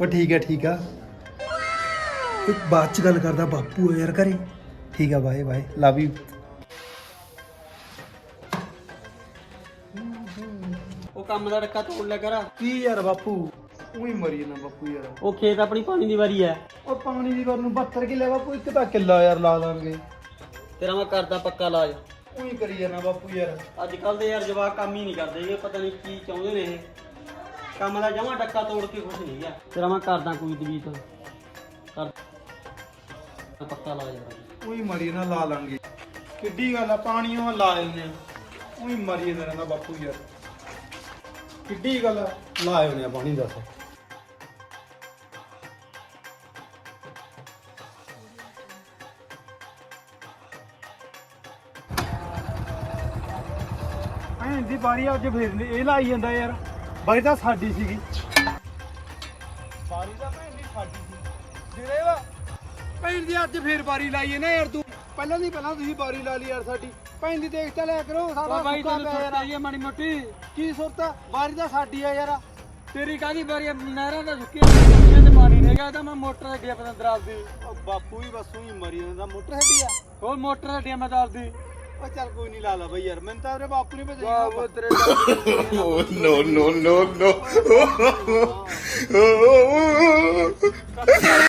ਉਹ ਠੀਕ ਹੈ ਠੀਕ ਆ। ਇੱਕ ਬਾਅਦ ਚ ਗੱਲ ਕਰਦਾ ਬਾਪੂ ਯਾਰ ਘਰੇ। ਠੀਕ ਆ ਬਾਏ ਬਾਏ। ਲਵ ਯੂ ਉਹ ਕੰਮ ਦਾ ਡੱਕਾ ਤੋੜ ਲਿਆ ਕਰ। ਕੀ ਯਾਰ ਬਾਪੂ? ਉਹੀ ਮਰੀ ਨਾ ਬਾਪੂ ਯਾਰ। ਉਹ ਖੇਤ ਆਪਣੀ ਪਾਣੀ ਦੀ ਵਾਰੀ ਹੈ ਉਹ ਪਾਣੀ ਦੀ ਵਾਰ ਨੂੰ 72 ਕਿੱਲੇ ਬਾਪੂ ਇੱਕ ਤਾਂ ਕਿੱਲਾ ਯਾਰ ਲਾ ਲਾਂਗੇ ਤੇਰਾ ਮੈਂ ਕਰਦਾ ਪੱਕਾ ਇਲਾਜ। ਉਹੀ ਕਰੀ ਜਾਣਾ ਬਾਪੂ ਯਾਰ। ਅੱਜ ਕੱਲ ਦੇ ਯਾਰ ਜਵਾਕ ਕੰਮ ਹੀ ਨਹੀਂ ਕਰਦੇ ਇਹ ਪਤਾ ਨਹੀਂ ਕੀ ਚਾਹੁੰਦੇ ਨੇ ਇਹ। ਕੰਮ ਦਾ ਜਮਾ ਡੱਕਾ ਤੋੜ ਕੇ ਕੁਝ ਨਹੀਂ ਗਿਆ ਤੇਰਾ ਮੈਂ ਕਰਦਾ ਕੋਈ ਤਵੀਤ ਕਰ ਪੱਕਾ ਇਲਾਜ ਕਰਾਂਗੇ ਉਹੀ ਮਰੀ ਨਾ ਲਾ ਲਾਂਗੇ। ਕਿੱਡੀ ਗੱਲ ਆ ਪਾਣੀ ਉਹ ਲਾ ਲੈਨੇ ਆ। ਉਹੀ ਮਰੀ ਜਾਂਦਾ ਰਹਿੰਦਾ ਬਾਪੂ ਯਾਰ। ਕਿੱਡੀ ਗੱਲ ਆ। ਲਾ ਆਉਨੇ ਆ ਪਾਣੀ ਦੱਸ। ਐਂ ਦੀ ਬਾਰੀ ਅੱਜ ਫੇਰ ਨੀ- ਇਹ ਲਾਈ ਜਾਂਦਾ ਯਾਰ। ਬਾਰੀ ਤਾਂ ਸਾਡੀ ਸੀਗੀ। ਬਾਰੀ ਤਾਂ ਭੈਣ ਦੀ ਸਾਡੀ ਸੀ। ਜਿਹੜੇ ਵਾ ਭੈਣ ਦੀ ਅੱਜ ਫੇਰ ਬਾਰੀ ਲਾਈ ਹੈ ਨਾ ਯਾਰ ਤੂੰ। ਪਹਿਲਾਂ ਦੀ ਪਹਿਲਾਂ ਤੁਸੀਂ ਬਾਰੀ ਲਾ ਲਈ ਯਾਰ ਸਾਡੀ। ਭੈਣ ਦੀ ਦੇਖ ਤਾਂ ਲਿਆ ਕਰੋ ਸਾਡਾ ਬਾਈ ਸੁੱਕਾ ਤੈਨੂੰ ਪਿਆ ਯਾਰ। ਸੁੱਤਾ ਹੀ ਹੈ ਮਾੜੀ ਮੋਟੀ। ਕੀ ਸੁਰਤ ਆ? ਬਾਰੀ ਤਾਂ ਸਾਡੀ ਆ ਯਾਰ। ਤੇਰੀ ਕਾਹਦੀ ਹੈ? ਨਹਿਰਾਂ ਦਾ ਸੁੱਕੀਆਂ ਸੁੱਕੀਆਂ ਤੇ ਪਾਣੀ ਨਹੀਂ ਹੈਗਾ ਤਾਂ ਮੈਂ ਮੋਟਰ ਅੱਗੇ ਆਪਣਾ ਦਰਾਲ ਦੀ। ਉਹ ਬਾਪੂ ਹੀ ਬਸ ਉਹੀ ਮਰੀ ਜਾਂਦਾ ਮੋਟਰ ਸਾਡੀ ਆ। ਹੋਰ ਮੋਟਰ ਅੱਗੇ ਮੈਂ ਦਰਾਲ ਦੀ। ਉਹ ਚੱਲ ਕੋਈ ਨਹੀਂ ਲਾ ਲਾ ਬਈ ਯਾਰ ਮੈਨੂੰ ਤਾਂ ਉਹਦੇ ਬਾਪੂ ਨੇ ਭੇਜਿਆ ਵਾਹ ਉਹ ਤੇਰੇ no, no, no, no.